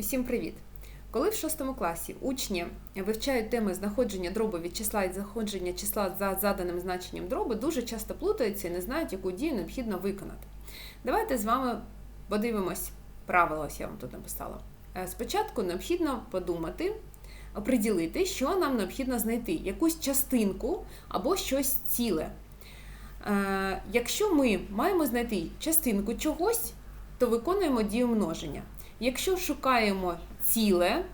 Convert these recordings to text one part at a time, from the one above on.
Усім привіт! Коли в 6 класі учні вивчають теми знаходження дробу від числа і знаходження числа за заданим значенням дробу, дуже часто плутаються і не знають, яку дію необхідно виконати. Давайте з вами подивимось правила, ось я вам тут написала. Е, Спочатку необхідно подумати, оприділити, що нам необхідно знайти, якусь частинку або щось ціле. Е, Якщо ми маємо знайти частинку чогось, то виконуємо дію множення. Якщо шукаємо ціле,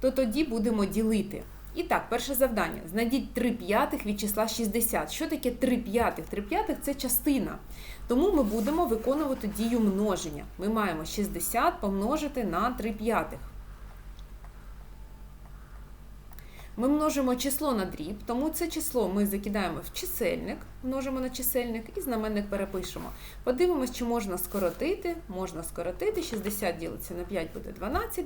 то тоді будемо ділити. І так, перше завдання. Знайдіть 3 п'ятих від числа 60. Що таке 3 п'ятих? 3 п'ятих це частина. Тому ми будемо виконувати дію множення. Ми маємо 60 помножити на 3 п'ятих. Ми множимо число на дріб, тому це число ми закидаємо в чисельник, множимо на чисельник і знаменник перепишемо. Подивимось, чи можна скоротити. Можна скоротити. 60 ділиться на 5 буде 12.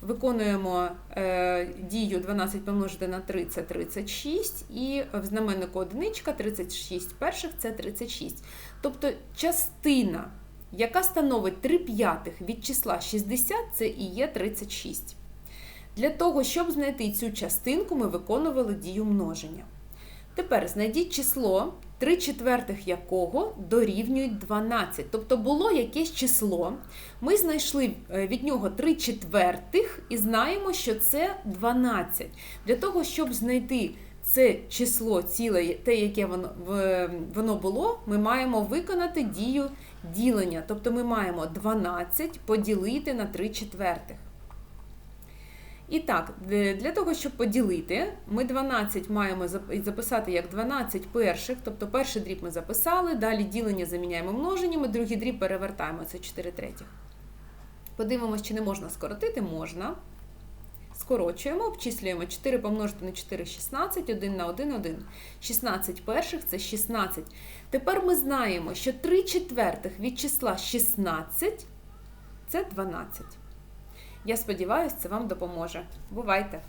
Виконуємо е, дію 12 помножити на 3 це 36. І в знаменнику одиничка 36 перших це 36. Тобто частина, яка становить 3 п'ятих від числа 60, це і є 36. Для того, щоб знайти цю частинку, ми виконували дію множення. Тепер знайдіть число, 3 четвертих якого дорівнюють 12. Тобто було якесь число. Ми знайшли е, від нього 3 четвертих і знаємо, що це 12. Для того, щоб знайти це число ціле, те, яке воно, воно було, ми маємо виконати дію ділення. Тобто ми маємо 12 поділити на 3 четвертих. І так, для того, щоб поділити, ми 12 маємо записати як 12 перших, тобто перший дріб ми записали, далі ділення заміняємо множеннями, другий дріб перевертаємо, це 4 третіх. Подивимось, чи не можна скоротити, можна. Скорочуємо, обчислюємо 4 помножити на 4 – 16, 1 на 1 – 1. 16 перших – це 16. Тепер ми знаємо, що 3 четвертих від числа 16 – це 12. Я сподіваюся, це вам допоможе. Бувайте!